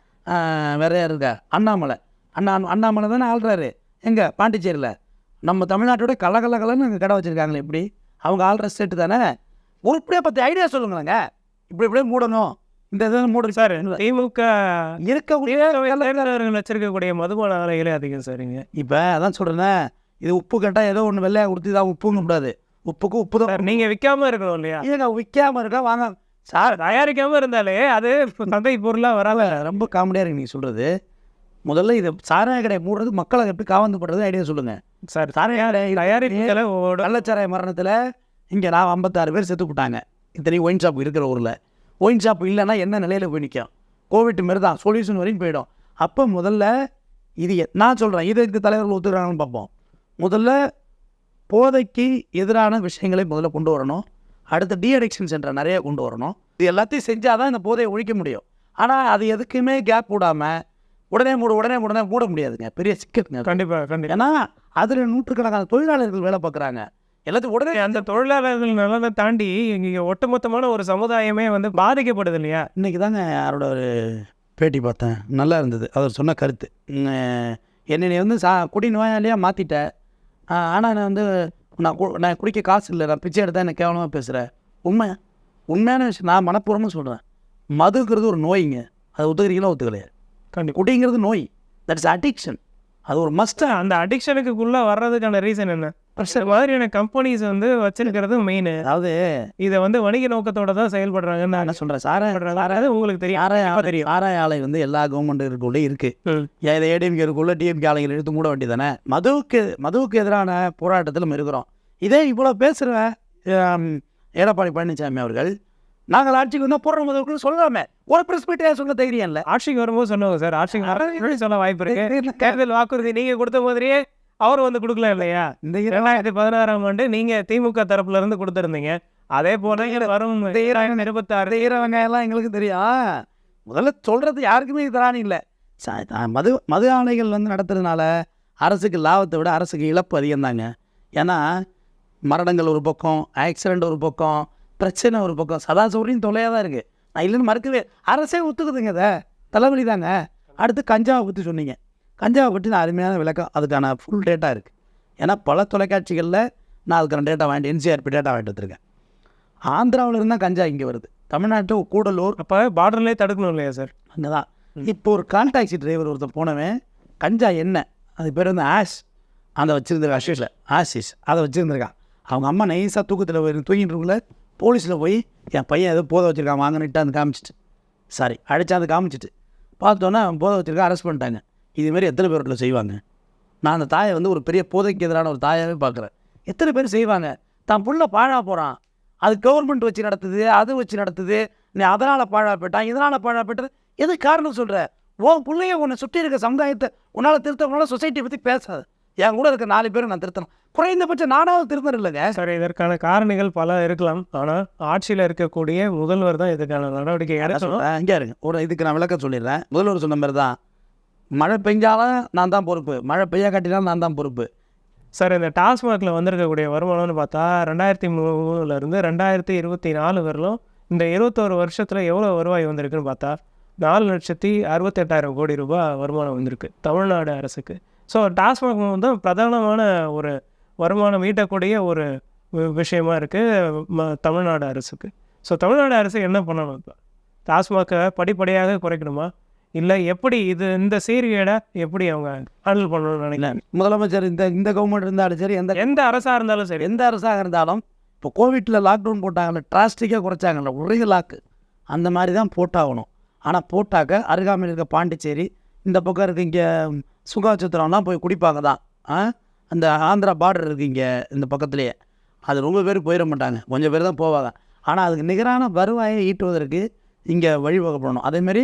வேற யார் இருக்கா? அண்ணாமலை. அண்ணா அண்ணாமலை தானே ஆள்றாரு. எங்கே பாண்டிச்சேரியில்? நம்ம தமிழ்நாட்டோட கல கல கலன்னு அங்கே கடை வச்சுருக்காங்களே எப்படி அவங்க ஆள்ற ஸ்டேட்டு தானே? உருப்படியாக பத்து ஐடியா சொல்லுங்களேங்க. இப்படி இப்படியே மூடணும். இந்த இதை மூட சார் திமுக இருக்கக்கூடிய வச்சிருக்கக்கூடிய மதுபான ஆலைகளே அதிகம் சரிங்க இப்போ அதான் சொல்கிறேனே இது உப்பு கேட்டால் ஏதோ ஒன்று வெள்ளையாக கொடுத்து தான் உப்புங்க கூடாது. உப்புக்கு உப்பு தான். நீங்கள் விற்காம இருக்கணும் இல்லையா? ஏங்க விற்காம இருக்கா வாங்க. சார் தயாரிக்காம இருந்தாலே அது சந்தை பொருளாக வராத. ரொம்ப காமெடியாக இருக்கு நீங்கள் சொல்கிறது முதல்ல இது சாராய கடை மூடுறது மக்களை எப்படி காவந்து படுறது ஐடியா சொல்லுங்கள் சார். சாராய கடை தயாரிப்புகளை ஓட- கள்ளச்சாராய மரணத்தில் இங்கே நான் ஐம்பத்தாறு பேர் செத்து விட்டாங்க இத்தனையும் ஒயின் ஷாப் இருக்கிற ஊரில். ஒயின் ஷாப் இல்லைன்னா என்ன நிலையில் போய் நிற்கும் கோவிட் மாரி தான் சொல்யூஷன் வரையும் போயிடும். அப்போ முதல்ல இது நான் சொல்கிறேன் இதுக்கு தலைவர்கள் ஒத்துக்கிறாங்கன்னு பார்ப்போம். முதல்ல போதைக்கு எதிரான விஷயங்களை முதல்ல கொண்டு வரணும். அடுத்து டி அடிக்ஷன் சென்டர் நிறைய கொண்டு வரணும். இது எல்லாத்தையும் செஞ்சால் தான் இந்த போதையை ஒழிக்க முடியும். ஆனால் அது எதுக்குமே கேப் விடாமல் உடனே மூட உடனே உடனே மூட முடியாதுங்க. பெரிய சிக்கலுங்க கண்டிப்பா கண்டிப்பா. ஏன்னா அதில் நூற்றுக்கணக்கான தொழிலாளர்கள் வேலை பார்க்குறாங்க. எல்லாத்தையும் உடனே அந்த தொழிலாளர்கள் நலனை தாண்டி இங்க ஒட்டுமொத்தமான ஒரு சமுதாயமே வந்து பாதிக்கப்படுது இல்லையா? இன்னைக்கு தாங்க யாரோட ஒரு பேட்டி பார்த்தேன். நல்லா இருந்தது. அவர் சொன்ன கருத்து. என்னை வந்து சா குடி நோயாளியாக மாற்றிட்ட ஆனால் நான் வந்து நான் நான் குடிக்க காசு இல்லை. நான் பிச்சை எடுத்தா என்ன கேவலமாக பேசுகிறேன் உண்மை உண்மையான விஷயம் நான் மனப்பூர்வமாக சொல்கிறேன் மதுங்கிறது ஒரு நோய்ங்க. அது ஒத்துக்கிறீங்களா ஒத்துக்கலையா? கண்டிப்பா. குடிங்கிறது நோய். தட்ஸ் அடிக்ஷன் அது ஒரு மஸ்ட் அந்த அடிக்ஷனுக்குள்ள வர்றதுக்கான ரீசன் என்ன? இந்த மாதிரியான கம்பெனிஸ் வந்து வச்சிருக்கிறது மெயின் அதாவது இதை வந்து வணிக நோக்கத்தோட தான் செயல்படுறாங்கன்னு நான் சொல்கிறேன் சொல்றேன். அது உங்களுக்கு தெரியும். ஆலை தெரியும். சாராய ஆலை வந்து எல்லா கவர்மெண்ட்டுக்குள்ளே இருக்குது. இதை ஏடிஎம்கே இருக்குள்ள டிஎம்கே ஆலைகள் எடுத்து மூட வேண்டியதானே மதுவுக்கு மதுவுக்கு எதிரான போராட்டத்தில் நம்ம இருக்கிறோம் இதே இவ்வளோ பேசுகிற எடப்பாடி பழனிசாமி அவர்கள் நாங்கள் ஆட்சிக்கு வந்தால் போடுற மதுவுக்குன்னு சொல்லலாமே ஒரு ப்ரெஸ் மீட்டே சொல்ல தைரியம் இல்லை? ஆட்சிக்கு வரும்போது சொன்னவங்க சார். ஆட்சிக்கு சொல்ல வாய்ப்பு இருக்கு. தேர்தல் வாக்குறுதி நீங்க கொடுத்த மாதிரியே அவர் வந்து கொடுக்கலாம் இல்லையா? இந்த இர- ரெண்டாயிரத்தி பதினாறாம் ஆண்டு நீங்க திமுக தரப்புல இருந்து கொடுத்துருந்தீங்க. அதே போல இங்க வரும் இரண்டாயிரத்தி இருபத்தாறு. இந்த ஈர வெங்காயம்லாம் எங்களுக்கு தெரியும். முதல்ல சொல்கிறது யாருக்குமே திராணி இல்லை. மது மது ஆலைகள் வந்து நடத்துறதுனால அரசுக்கு லாபத்தை விட அரசுக்கு இழப்பு அதிகம் தாங்க ஏன்னா மரணங்கள் ஒரு பக்கம் ஆக்சிடெண்ட் ஒரு பக்கம் பிரச்சனை ஒரு பக்கம் சதா சௌரியம் தொல்லையாக தான் இருக்குது நான் இல்லைன்னு மறுக்கவே அரசே ஒத்துக்குதுங்க அதை தலைவலி தாங்க. அடுத்து கஞ்சாவை பற்றி சொன்னீங்க. கஞ்சாவை பற்றி நான் அருமையான விளக்கம். அதுக்கான ஃபுல் டேட்டா இருக்குது ஏன்னா பல தொலைக்காட்சிகளில் நான் அதுக்கான டேட்டா வாங்கிட்டு என்சிஆர்பி டேட்டா வாங்கிட்டு வந்திருக்கேன். ஆந்திராவில் இருந்தால் கஞ்சா இங்கே வருது. தமிழ்நாட்டு கூடலூர். அப்ப பார்டர்லயே தடுக்கணும் இல்லையா சார் அங்கே தான் இப்போ ஒரு கான்டாக்சி டிரைவர் ஒருத்தன் போனவன் கஞ்சா எண்ணெய் அது பேர் வந்து ஆஷ் அதை வச்சுருந்துருக்கா அஷிஷில் ஆஷிஷ் அதை வச்சுருந்துருக்கான். அவங்க அம்மா நைஸாக தூக்கத்தில் தூங்கிட்டு இருக்குள்ள போலீஸில் போய் என் பையன் ஏதோ போதை வச்சுருக்கான் வாங்கிட்டு அந்த காமிச்சிட்டு. சாரி அடிச்சாந்து காமிச்சிட்டு. பார்த்தோன்னே போதை வச்சுருக்கா அரெஸ்ட் பண்ணிட்டாங்க. இதுமாரி எத்தனை பேர் வீட்டில் செய்வாங்க? நான் அந்த தாயை வந்து ஒரு பெரிய போதைக்கு எதிரான ஒரு தாயாகவே பார்க்குறேன். எத்தனை பேர் செய்வாங்க? தான் புள்ள பாழா போகிறான் அது கவர்மெண்ட் வச்சு நடத்துது அது வச்சு நடத்துது. நீ அதனால் பாழா போயிட்டான் இதனால் பாழா போயிட்டது. எது காரணம் சொல்கிற உன் பிள்ளைய உன்னை சுற்றி இருக்க சமுதாயத்தை உன்னால் திருத்த உன்னால் சொசைட்டியை பற்றி பேசாது. என் கூட இருக்க நாலு பேரும் நான் திருத்தணும். குறைந்தபட்சம் நானாவது திருத்தம் இல்லைங்க. சார் இதற்கான காரணிகள் பல இருக்கலாம். ஆனா ஆட்சியில இருக்கக்கூடிய முதல்வர் தான் இதுக்கான நடவடிக்கை எடுக்கணும். இங்கே இருங்க. ஒரு இதுக்கு நான் விளக்கம் சொல்லிடுறேன். முதல்வர் சொன்ன மாதிரி தான் மழை பெஞ்சாலும் நான் தான் பொறுப்பு. மழை பெய்யா காட்டினாலும் நான் தான் பொறுப்பு. சார் இந்த டாஸ்மாகில் வந்திருக்கக்கூடிய வருமானம்னு பார்த்தா ரெண்டாயிரத்தி மூணுல இருந்து ரெண்டாயிரத்தி இருபத்தி நாலு வரலும் இந்த இருபத்தோரு வருஷத்தில் எவ்வளோ வருவாய் வந்திருக்குன்னு பார்த்தா நாலு லட்சத்தி அறுபத்தெட்டாயிரம் கோடி ரூபாய் வருமானம் வந்திருக்கு தமிழ்நாடு அரசுக்கு. ஸோ டாஸ்மாக் வந்து பிரதானமான ஒரு வருமானம் ஈட்டக்கூடிய ஒரு விஷயமா இருக்குது ம தமிழ்நாடு அரசுக்கு. ஸோ தமிழ்நாடு அரசு என்ன பண்ணணும் இப்போ? டாஸ்மாகை படிப்படியாக குறைக்கணுமா? இல்லை எப்படி இது இந்த சீர்கேடை எப்படி அவங்க ஹேண்டில் பண்ணணும்னு நினைக்கிறேன் முதலமைச்சர் இந்த இந்த கவர்மெண்ட் இருந்தாலும் சரி எந்த எந்த அரசாக இருந்தாலும் சரி. எந்த அரசாக இருந்தாலும் இப்போ கோவிட்டில் லாக்டவுன் போட்டாங்கல்ல டிராஸ்டிக்காக குறைச்சாங்கல்ல ஒரே லாக்கு அந்த மாதிரி தான் போட்டாகணும். ஆனால் போட்டாக்க அருகாமையில் இருக்க பாண்டிச்சேரி இந்த பக்கம் இருக்க இங்கே சுகாச்சத்திரம்லாம் போய் குடிப்பாங்க தான் ஆ? அந்த ஆந்திரா பார்டர் இருக்குது இங்கே இந்த பக்கத்துலேயே. அது ரொம்ப பேர் போயிட மாட்டாங்க. கொஞ்சம் பேர் தான் போவாங்க. ஆனால் அதுக்கு நிகரான வருவாயை ஈட்டுவதற்கு இங்கே வழிவகை பண்ணணும் அதேமாரி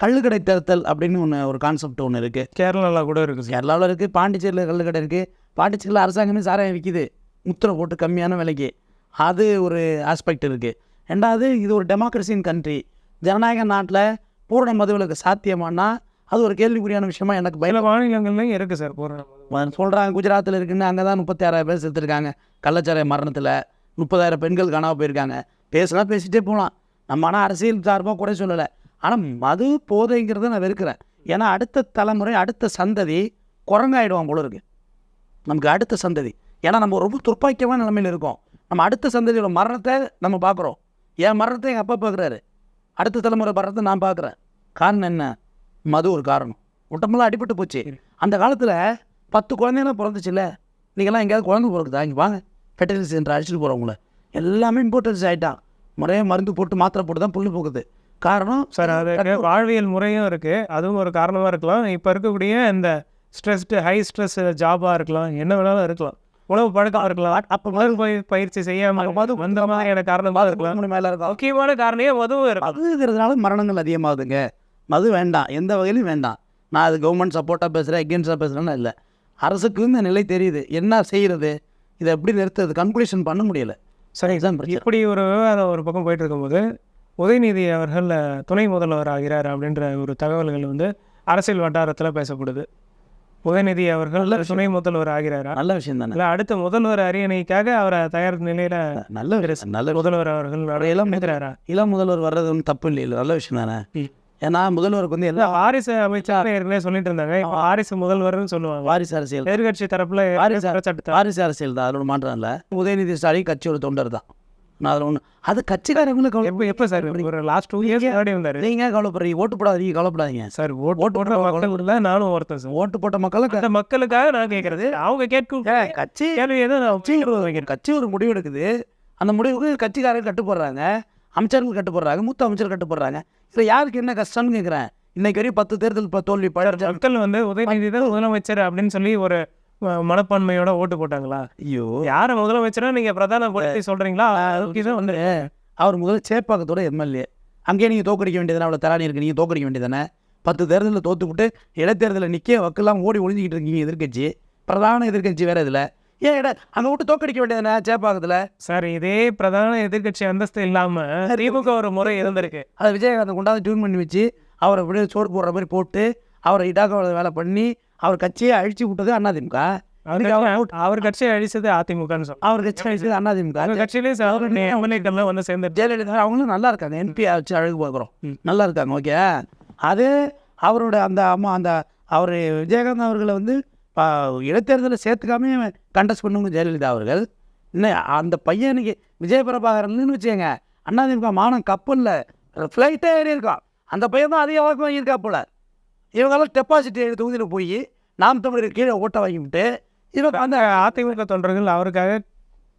கள்ளுக்கடை திறத்தல் அப்படின்னு ஒன்று ஒரு கான்செப்ட் ஒன்று இருக்குது கேரளாவில் கூட இருக்குது கேரளாவில் இருக்குது பாண்டிச்சேரியில் கள்ளுக்கடை இருக்குது பாண்டிச்சேரியில் அரசாங்கமே சாராயம் விற்கிது முத்திரை போட்டு கம்மியான விலைக்கு. அது ஒரு ஆஸ்பெக்ட் இருக்குது ரெண்டாவது இது ஒரு டெமோக்ரஸின் கண்ட்ரி ஜனநாயக நாட்டில் பூரண மதுவிலக்கு சாத்தியமானா அது ஒரு கேள்விக்குறியான விஷயமா எனக்கு பயம் மாநிலங்கள்லையும் இருக்குது சார் போகிற சொல்கிறாங்க குஜராத்தில் இருக்குன்னு அங்கே தான் முப்பத்தி ஆறாயிரம் பேர் செத்துருக்காங்க. கள்ளச்சாராய மரணத்தில் முப்பதாயிரம் பெண்கள் காணாம போயிருக்காங்க. பேசலாம் பேசிட்டே போகலாம் நம்ம ஆனால் அரசியல் சார்பாக குறை சொல்லலை. ஆனால் மது போதைங்கிறத நான் வெறுக்கிறேன். ஏன்னா அடுத்த தலைமுறை அடுத்த சந்ததி குரங்காயிடுவான் போல இருக்கு. நமக்கு அடுத்த சந்ததி. ஏன்னா நம்ம ரொம்ப துர்ப்பாக்கியமான நிலைமையில் இருக்கோம். நம்ம அடுத்த சந்ததியோட மரணத்தை நம்ம பார்க்குறோம். என் மரணத்தை எங்கள் அப்பா பார்க்குறாரு. அடுத்த தலைமுறை மரணத்தை நான் பார்க்குறேன். காரணம் என்ன? மது ஒரு காரணம். உடம்பெல்லாம் அடிபட்டு போச்சு. அந்த காலத்தில் பத்து குழந்தைங்களாம் பிறந்துச்சுல்ல? நீங்கள்லாம் எங்கேயாவது குழந்தை பிறக்குதா? இங்கே வாங்க. ஃபெர்டிலிட்டி சென்டர் அழைச்சிட்டு போகிறவங்கள எல்லாமே இம்பார்ட்டன்ஸ் ஆகிட்டான் முறையாக மருந்து போட்டு மாத்திரை போட்டு தான் புல்லு போக்குது காரணம் சார் அது வாழ்வியல் முறையும் இருக்குது அதுவும் ஒரு காரணமாக இருக்கலாம். இப்போ இருக்கக்கூடிய இந்த ஸ்ட்ரெஸ்டு ஹை ஸ்ட்ரெஸ் ஜாபாக இருக்கலாம். என்ன வேணாலும் இருக்கலாம். உணவு பழக்கம் இருக்கலாம். அப்போ முதல் பய பயிற்சி செய்யாமல் மது வந்த மாதிரியான காரணமாக இருக்கலாம். மேலே இருக்கும் முக்கியமான காரணியே மதுவும் இருக்கும் மதுங்கிறதுனால மரணங்கள் அதிகமாகுதுங்க. மது வேண்டாம் எந்த வகையிலும் வேண்டாம். நான் அது கவர்மெண்ட் சப்போர்ட்டாக பேசுகிறேன் எகென்ஸ்டாக பேசுகிறேன்னு இல்லை. அரசுக்கு இந்த நிலை தெரியுது. என்ன செய்கிறது இதை எப்படி நிறுத்துறது? கன்க்ளூஷன் பண்ண முடியல. சரி எக்ஸாம் இப்படி ஒரு விவகாரம் ஒரு பக்கம் போயிட்டு இருக்கும்போது உதயநிதி அவர்கள் துணை முதல்வர் ஆகிறார் அப்படின்ற ஒரு தகவல்கள் வந்து அரசியல் வட்டாரத்தில் பேசப்படுது. உதயநிதி அவர்கள் துணை முதல்வர் ஆகிறாரா? நல்ல விஷயம் தானே. இல்லை அடுத்த முதல்வர் அரியணைக்காக அவரை தயார் நிலையில நல்ல நல்ல முதல்வர் அவர்கள் இளம் இளம் முதல்வர் வர்றது ஒன்றும் தப்பு இல்லை? நல்ல விஷயம் தானே. ஏன்னா முதல்வருக்கு வந்து எல்லா வாரிசு அமைச்சர் ஏற்கனவே சொல்லிட்டு இருந்தாங்க வாரிசு முதல்வர்னு சொல்லுவாங்க. வாரிசு அரசியல். எதிர்கட்சி தரப்புல வாரிசு குற்றச்சாட்டு வாரிசு அரசியல் தான் அதில் மாற்றம் இல்லை. உதயநிதி ஸ்டாலின் கட்சியோட தொண்டர் தான். நான் அதில் ஒன்று அது கட்சிக்காரங்களுக்கு எப்போ எப்போ சார்? ஒரு லாஸ்ட் டூ இயர்ஸ் முன்னாடி வந்தாரு. நீங்கள் கவலைப்படுறீங்க? ஓட்டு போடாதீங்க கவலைப்படாதீங்க. சார் ஓட்டு ஓட்டு போடுற மக்கள் தான் நானும் ஒருத்தன் சார். ஓட்டு போட்ட மக்களுக்கு அந்த மக்களுக்காக நான் கேட்கறது அவங்க கேட்கும் கட்சி கேள்வி ஒரு கட்சி ஒரு முடிவு எடுக்குது அந்த முடிவுக்கு கட்சிக்காரங்க கட்டுப்படுறாங்க. அமைச்சர்கள் கட்டுப்படுறாங்க மூத்த அமைச்சர் கட்டுப்படுறாங்க இதில் யாருக்கு என்ன கஷ்டம்னு கேட்குறேன் இன்னைக்கு வரையும் பத்து தேர்தல் தோல்வி பழச்ச மக்கள் வந்து உதயநிதி தான் முதலமைச்சர் அப்படின்னு சொல்லி ஒரு மனப்பான்மையோட ஓட்டு போட்டாங்களா? ஐயோ. யாரை முதலமைச்சரா நீங்க பிரதான அதுக்கு தான் வந்து. அவர் முதல்ல சேப்பாக்கத்தோட எம்எல்ஏ. அங்கேயே நீங்கள் தோக்கடிக்க வேண்டியதானே அவ்வளோ தராணி இருக்கு நீங்கள் தோக்கடிக்க வேண்டியதானே பத்து தேர்தலில் தோத்துவிட்டு இடைத்தேர்தலில் நிற்க வக்கெல்லாம் ஓடி ஒளிஞ்சிக்கிட்டு இருக்கீங்க எதிர்க்கட்சி. பிரதான எதிர்க்கட்சி வேற இதில். ஏன் இட அங்கே விட்டு தோக்கடிக்க வேண்டியதானே சேப்பாக்கத்தில் சார் இதே பிரதான எதிர்க்கட்சி அந்தஸ்து இல்லாம திமுக ஒரு முறை இருந்திருக்கு. அதை விஜயகாந்த் கொண்டாந்து டியூன் பண்ணி வச்சு அவரை அப்படியே சோறு போடுற மாதிரி போட்டு அவரை இடாக்க வேலை பண்ணி அவர் கட்சியை அழிச்சு விட்டது அதிமுக அவர் அவர் கட்சியை அழிச்சது அதிமுகன்னு சொல்லுவாங்க அவர் கட்சி அழிச்சது அதிமுக அவங்க கட்சியிலேயே வந்து சேர்ந்து ஜெயலலிதா அவங்களும் நல்லா இருக்காங்க. என்பி வச்சு அழகு பார்க்குறோம். நல்லா இருக்காங்க ஓகே. அது அவரோட அந்த அம்மா அந்த அவர் விஜயகாந்த் அவர்களை வந்து ப- இடைத்தேர்தலில் சேர்த்துக்காம கண்டஸ்ட் பண்ணுங்க ஜெயலலிதா அவர்கள். இன்னும் அந்த பையனுக்கு விஜய பிரபாகரன் வச்சுக்கோங்க. அண்ணாதிமுக மானம் கப்பலில் ஃப்ளைட்டே ஏறி இருக்கான் அந்த பையன் தான் அதிக வாக்கு வாங்கியிருக்கா போல. இவங்கெல்லாம் டெபாசிட் தொகுதியில் போய் நாம் தமிழர் கீழே ஓட்ட வாங்கிவிட்டு இவங்க அந்த அதிமுக தொண்டர்கள் அவருக்காக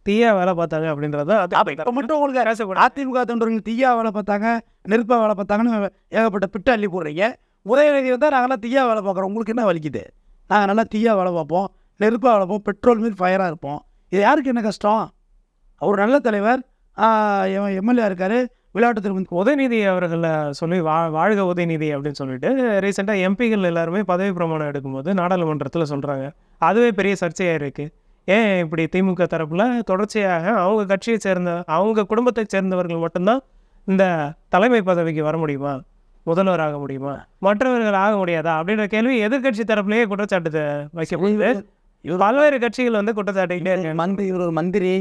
தீயா வேலை பார்த்தாங்க அப்படின்றத அப்போ மட்டும் உங்களுக்கு அதிமுக தொண்டர்கள் தீயா வேலை பார்த்தாங்க நெருப்பா வேலை பார்த்தாங்கன்னு ஏகப்பட்ட பிட்டு அள்ளி போடுறீங்க. உதயநிதி வந்தால் நாங்களாம் தீயா வேலை பார்க்குறோம். உங்களுக்கு என்ன வலிக்குது? நாங்கள் நல்லா தீயாக வேலை பார்ப்போம் நெருப்பாக வேலை பார்ப்போம் பெட்ரோல் மீது ஃபயராக இருப்போம். இது யாருக்கு என்ன கஷ்டம்? அவர் நல்ல தலைவர். எம்எல்ஏ இருக்கார். விளையாட்டு திரும்ப உதயநிதி அவர்களை சொல்லி வா வாழ்க உதயநிதி அப்படின்னு சொல்லிட்டு ரீசெண்டாக எம்பிகள் எல்லாருமே பதவி பிரமாணம் எடுக்கும்போது நாடாளுமன்றத்தில் சொல்கிறாங்க அதுவே பெரிய சர்ச்சையாக இருக்குது ஏன் இப்படி திமுக தரப்பில் தொடர்ச்சியாக அவங்க கட்சியை சேர்ந்த அவங்க குடும்பத்தை சேர்ந்தவர்கள் மட்டும்தான் இந்த தலைமை பதவிக்கு வர முடியுமா? முதல்வர் ஆக முடியுமா? மற்றவர்கள் ஆக முடியாதா? அப்படின்ற கேள்வி எதிர்க்கட்சி தரப்புலேயே குற்றச்சாட்டு வைக்கப்படுது இவர் பல்வேறு கட்சிகள் வந்து இருக்காங்க. மந்திரி இவர் ஒரு மந்திரி.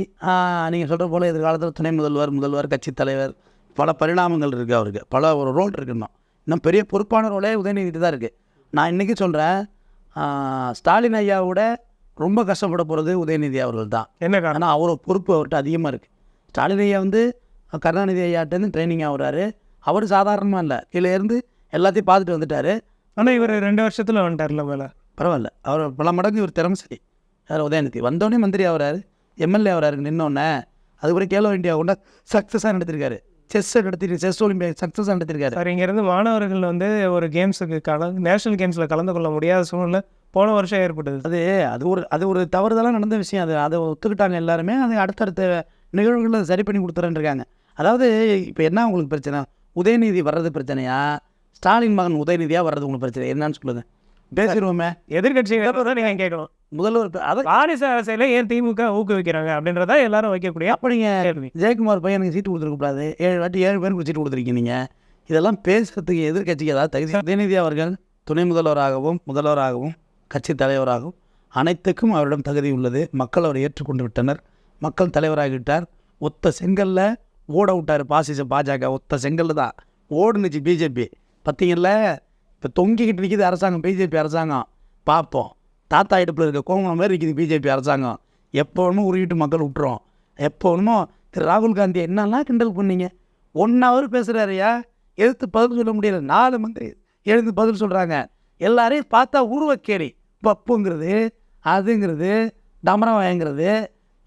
நீங்கள் சொல்கிற போல் எதிர்காலத்தில் துணை முதல்வர் முதல்வர் கட்சித் தலைவர் பல பரிணாமங்கள் இருக்குது அவருக்கு. பல ஒரு ரோல் இருக்கு இன்னும் பெரிய பொறுப்பான ரோலே உதயநிதி தான் இருக்குது நான் இன்றைக்கி சொல்கிறேன் ஸ்டாலின் ஐயாவோட ரொம்ப கஷ்டப்பட போகிறது உதயநிதி அவர்கள் தான். என்ன காரணம்? அவரோட பொறுப்பு அவர்கிட்ட அதிகமாக இருக்குது ஸ்டாலின் ஐயா வந்து கருணாநிதி ஐயாட்டேருந்து ட்ரைனிங் ஆகுறாரு அவர் சாதாரணமாக இல்லை. கீழே இருந்து எல்லாத்தையும் பார்த்துட்டு வந்துட்டார். ஆனால் இவர் ரெண்டு வருஷத்தில் வந்துட்டார்ல மேலே பரவாயில்ல. அவர் பல மடங்கு இவர் திறமைசரி யார் உதயநிதி? வந்தோடனே மந்திரி ஆகுறாரு எம்எல்ஏ ஆகுறாரு நின்னோடனே அதுக்கப்புறம் கேலோ இந்தியா கொண்ட சக்ஸஸாக நடத்திருக்காரு. செஸ்ஸை நடத்திட்டு செஸ் ஒலிம்பியா சக்ஸஸாக நடத்திருக்காரு. சார் இங்கேருந்து மாணவர்கள் வந்து ஒரு கேம்ஸுக்கு கல நேஷனல் கேம்ஸில் கலந்து கொள்ள முடியாத சூழ்நிலை போன வருஷம் ஏற்பட்டது. அது அது ஒரு அது ஒரு தவறுதலாக நடந்த விஷயம் அது. அதை ஒத்துக்கிட்டாங்க எல்லாருமே. அது அடுத்தடுத்த நிகழ்வுகளை சரி பண்ணி கொடுத்துறேன்னு இருக்காங்க அதாவது இப்போ என்ன உங்களுக்கு பிரச்சனை? உதயநிதி வர்றது பிரச்சனையா? ஸ்டாலின் மகன் உதயநிதியாக வர்றது உங்களுக்கு பிரச்சனை என்னன்னு சொல்லுங்க. பேசிடுவோமே. எதிர்கட்சிகள் நீங்கள் கேட்கணும். முதல்வர் அதை வாரிசு அரசியல ஏன் திமுக ஊக்குவிக்கிறாங்க அப்படின்றத எல்லாரும் வைக்கக்கூடிய அப்போ நீங்கள் கேள்வி. ஜெயக்குமார் பையனுக்கு சீட்டு கொடுத்துருக்கூடாது ஏழு வாட்டி ஏழு பேருக்கு சீட்டு கொடுத்துருக்கீங்க நீங்கள் இதெல்லாம் பேசுறதுக்கு எதிர்க்கட்சிக்கு ஏதாவது தகுதி உதயநிதி அவர்கள் துணை முதல்வராகவும் முதல்வராகவும் கட்சி தலைவராகவும் அனைத்துக்கும் அவரிடம் தகுதி உள்ளது. மக்கள் அவரை ஏற்றுக்கொண்டு விட்டனர். மக்கள் தலைவராகிவிட்டார். ஒத்த செங்கல்ல ஓட விட்டார் பாசிச பாஜக ஒத்த செங்கல் தான். ஓடுனுச்சு பிஜேபி பார்த்தீங்கல்ல இப்போ தொங்கிக்கிட்டு நிற்கிது அரசாங்கம் பிஜேபி அரசாங்கம். பார்ப்போம் தாத்தா இடுப்பில் இருக்க கோமம் மாதிரி இருக்குது பிஜேபி அரசாங்கம். எப்போ வேணுமோ உருகிட்டு மக்கள் விட்டுரும். எப்போ வேணுமோ திரு ராகுல் காந்தி என்னெல்லாம் கிண்டல் பண்ணீங்க. ஒன் ஹவர் பேசுகிறாருயா எழுத்து பதில் சொல்ல முடியல. நாலு மந்திரி எழுந்து பதில் சொல்கிறாங்க எல்லாரையும் பார்த்தா உருவக்கேடி. பப்புங்கிறது அதுங்கிறது டமரவாயங்கிறது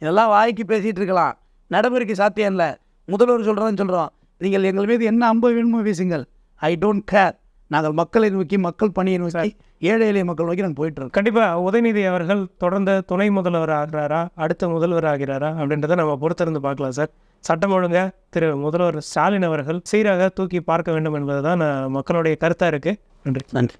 இதெல்லாம் வாய்க்கு பேசிகிட்டு இருக்கலாம். நடைமுறைக்கு சாத்தியம் இல்லை. முதல்வர் சொல்கிறதுன்னு சொல்கிறோம் நீங்கள் எங்கள் மீது என்ன அம்பு வேணுமோ வீசுங்கள். ஐ டோன்ட் கேர் நாங்கள் மக்களை நோக்கி மக்கள் பணியை நோக்கி ஏழை எளிய மக்கள் நோக்கி நாங்கள் போயிட்டு இருக்கோம். கண்டிப்பா உதயநிதி அவர்கள் தொடர்ந்து துணை முதல்வர் ஆகிறாரா அடுத்த முதல்வர் ஆகிறாரா அப்படின்றத நம்ம பொறுத்திருந்து பார்க்கலாம் சார் சட்டம் ஒழுங்க திரு முதல்வர் ஸ்டாலின் அவர்கள் சீராக தூக்கி பார்க்க வேண்டும் என்பதுதான் அஹ், மக்களுடைய கருத்தா இருக்கு. நன்றி. நன்றி.